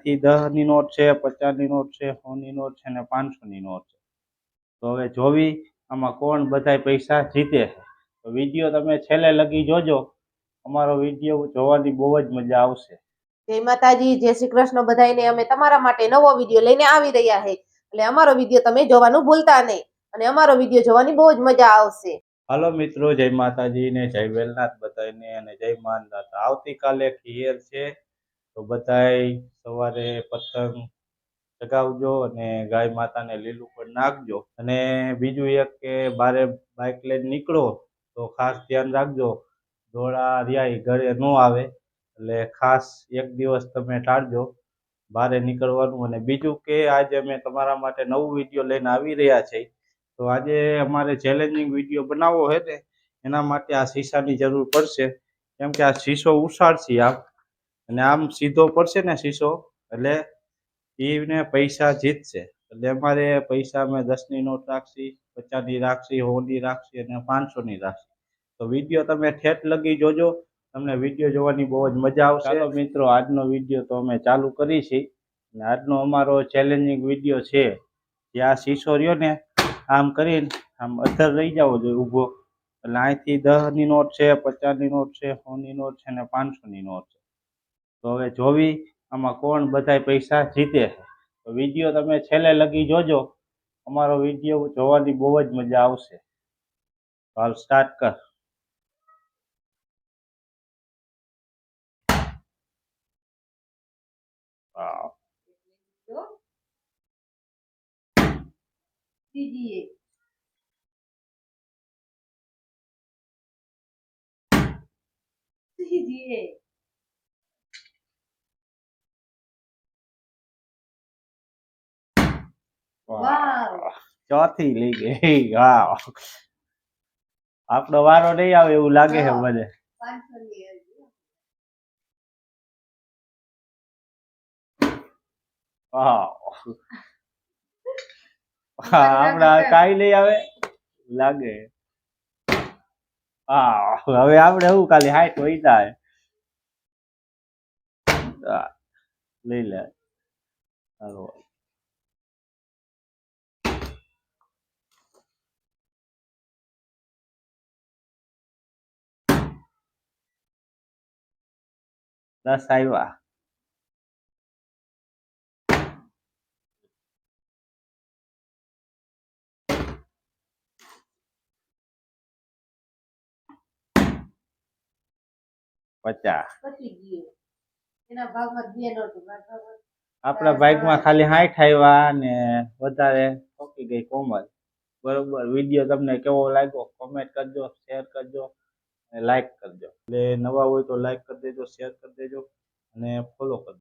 અહીંથી દસની નોટ છે પચાસની નોટ છે સોની નોટ છે અને પાંચસોની નોટ છે. તો હવે જોવી આમાં કોણ બધાય પૈસા જીતે છે. તો વીડિયો તમે છેલ્લે લગી જોજો. અમારો વીડિયો જોવાની બહુ જ મજા આવશે. જય માતાજી જય શ્રી કૃષ્ણ બધાને અમે તમારા માટે નવો વીડિયો લઈને આવી રહ્યા છે એટલે અમારો વીડિયો તમે જોવાનું ભૂલતા નહીં. અને અમારો વીડિયો જોવાની બહુ જ મજા આવશે. હાલો મિત્રો જય માતાજી ને જય વેલનાથ બધાને અને જય માનનાથ. આવતીકાલે ખીયર છે. તો બધાય સવારે પતંગ ચગાવજો અને ગાય માતાને લીલું પણ નાખજો. અને બીજું એક કે બારે બાઇક લઈને નીકળો તો ખાસ ધ્યાન રાખજો દોડા રહ્યા ઘરે ન આવે. એટલે ખાસ એક દિવસ તમે ટાળજો બહારે નીકળવાનું. અને બીજું કે આજે અમે તમારા માટે નવું વીડિયો લઈને આવી રહ્યા છીએ. તો આજે અમારે ચેલેન્જિંગ વીડિયો બનાવવો છે ને એના માટે આ શીશાની જરૂર પડશે. કેમ કે આ શીશો ઉછાળશે આમ. અને આમ સીધો પડશે ને શીશો એટલે એને પૈસા જીતશે. એટલે અમારે પૈસા અમે દસની નોટ રાખશી, પચાસની રાખશી હોની રાખશી અને પાંચસોની રાખશી. તો વીડિયો તમે ઠેઠ લગી જોજો. તમને વીડિયો જોવાની બહુ જ મજા આવશે. મિત્રો, આજનો વીડિયો તો અમે ચાલુ કરી છીએ અને આજનો અમારો ચેલેન્જિંગ વીડિયો છે. જે આ શીશો રહ્યો ને, આમ કરીને આમ અધર રહી જવો જોઈએ ઊભો. એટલે અહીંથી દસની નોટ છે, પચાસની નોટ છે સોની નોટ છે અને પાંચસોની નોટ છે. તો હવે જોવી આમાં કોણ બધાય પૈસા જીતે તો વીડિયો તમે છેલ્લે લગી જોજો. અમારો વીડિયો જોવાની બહુ જ મજા આવશે. હાલ સ્ટાર્ટ કર. વાવ. વાવ. ચોથી લઈ ગઈ વાવ. આપનો વારો નહીં આવે એવું લાગે છે મને. આપડા કાઈ નહીં આવે. લાગે. હા હવે આપણે એવું ખાલી હાઈટ હોય જાય. લઈ લે. હાલો. દસ આવ્યા પચાસ. આપણા બાઇકમાં ખાલી સાઠ આવ્યા ને વધારે ઠોકી ગઈ કોમલ. બરોબર. વીડિયો તમને કેવો લાગ્યો? કોમેન્ટ કરજો શેર કરજો. અને લાઈક કરજો. એટલે નવા હોય તો લાઈક કરી દેજો શેર કરી દેજો અને ફોલો કરજો.